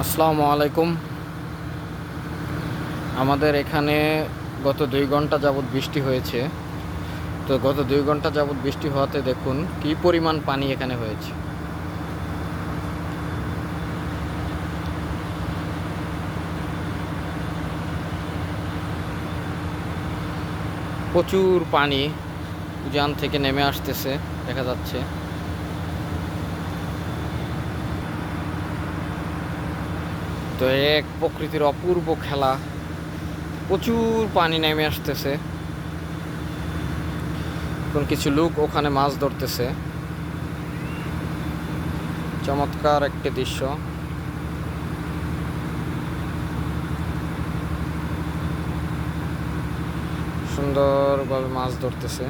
আসসালামু আলাইকুম। আমাদের এখানে গত দুই ঘণ্টা যাবৎ বৃষ্টি হয়েছে। তো গত দুই ঘণ্টা যাবৎ বৃষ্টি হওয়াতে দেখুন কি পরিমাণ পানি এখানে হয়েছে। প্রচুর পানি উজান থেকে নেমে আসতেছে, দেখা যাচ্ছে। তো এক প্রকৃতির অপূর্ব খেলা। প্রচুর পানি নেমে আসতেছে। এখন কিছু লোক ওখানে মাছ ধরতেছে। চমৎকার একটি দৃশ্য। সুন্দরভাবে মাছ ধরতেছে।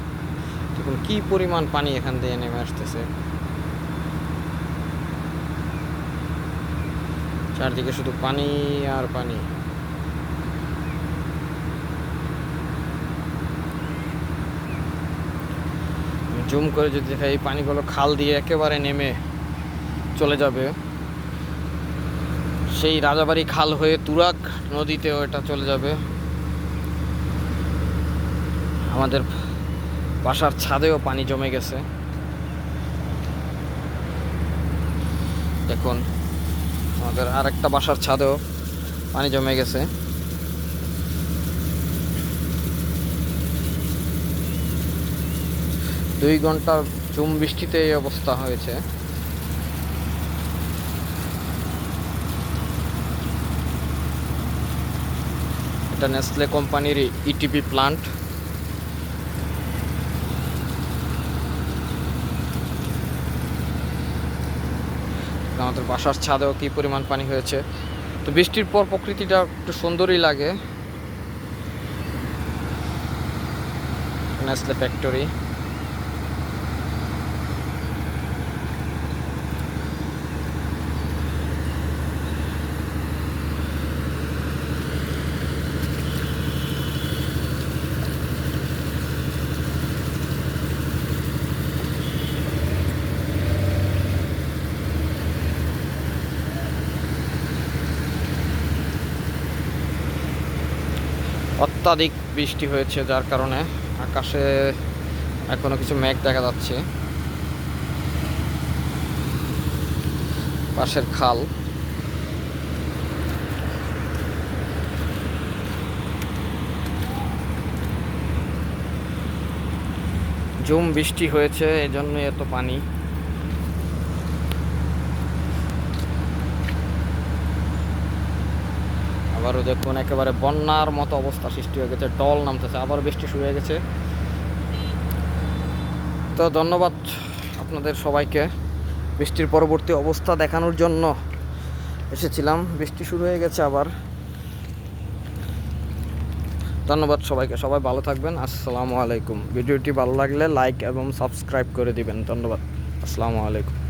দেখুন কি পরিমাণ পানি এখান দিয়ে নেমে আসতেছে। চারদিকে শুধু পানি আর পানি। জুম করে যদি দেখা এই পানিগুলো খাল দিয়ে একেবারে নেমে চলে যাবে, সেই রাজাবাড়ি খাল হয়ে তুরাক নদীতেও এটা চলে যাবে। আমাদের বাসার ছাদেও পানি জমে গেছে। দেখুন আমাদের আর একটা বাসার ছাদেও পানি জমে গেছে। দুই ঘণ্টা ঝুম বৃষ্টিতে এই অবস্থা হয়েছে। এটা নেসলে কোম্পানির ইটিপি প্লান্ট আমাদের বাসার ছাদেও কি পরিমাণ পানি হয়েছে। তো বৃষ্টির পর প্রকৃতিটা একটু সুন্দরই লাগে। নেসলে ফ্যাক্টরি অত্যাধিক বৃষ্টি হয়েছে, যার কারণে আকাশে এখনও কিছু মেঘ দেখা যাচ্ছে। পাশের খাল। জুম বৃষ্টি হয়েছে এজন্য এত পানি। আবারও দেখুন, একেবারে বন্যার মতো অবস্থা সৃষ্টি হয়ে গেছে, টল নামতেছে, আবার বৃষ্টি শুরু হয়ে গেছে। তো ধন্যবাদ আপনাদের সবাইকে। বৃষ্টির পরবর্তী অবস্থা দেখানোর জন্য এসেছিলাম, বৃষ্টি শুরু হয়ে গেছে আবার। ধন্যবাদ সবাইকে, সবাই ভালো থাকবেন, আসসালামু আলাইকুম। ভিডিওটি ভালো লাগলে লাইক এবং সাবস্ক্রাইব করে দিবেন, ধন্যবাদ, আসসালামু আলাইকুম।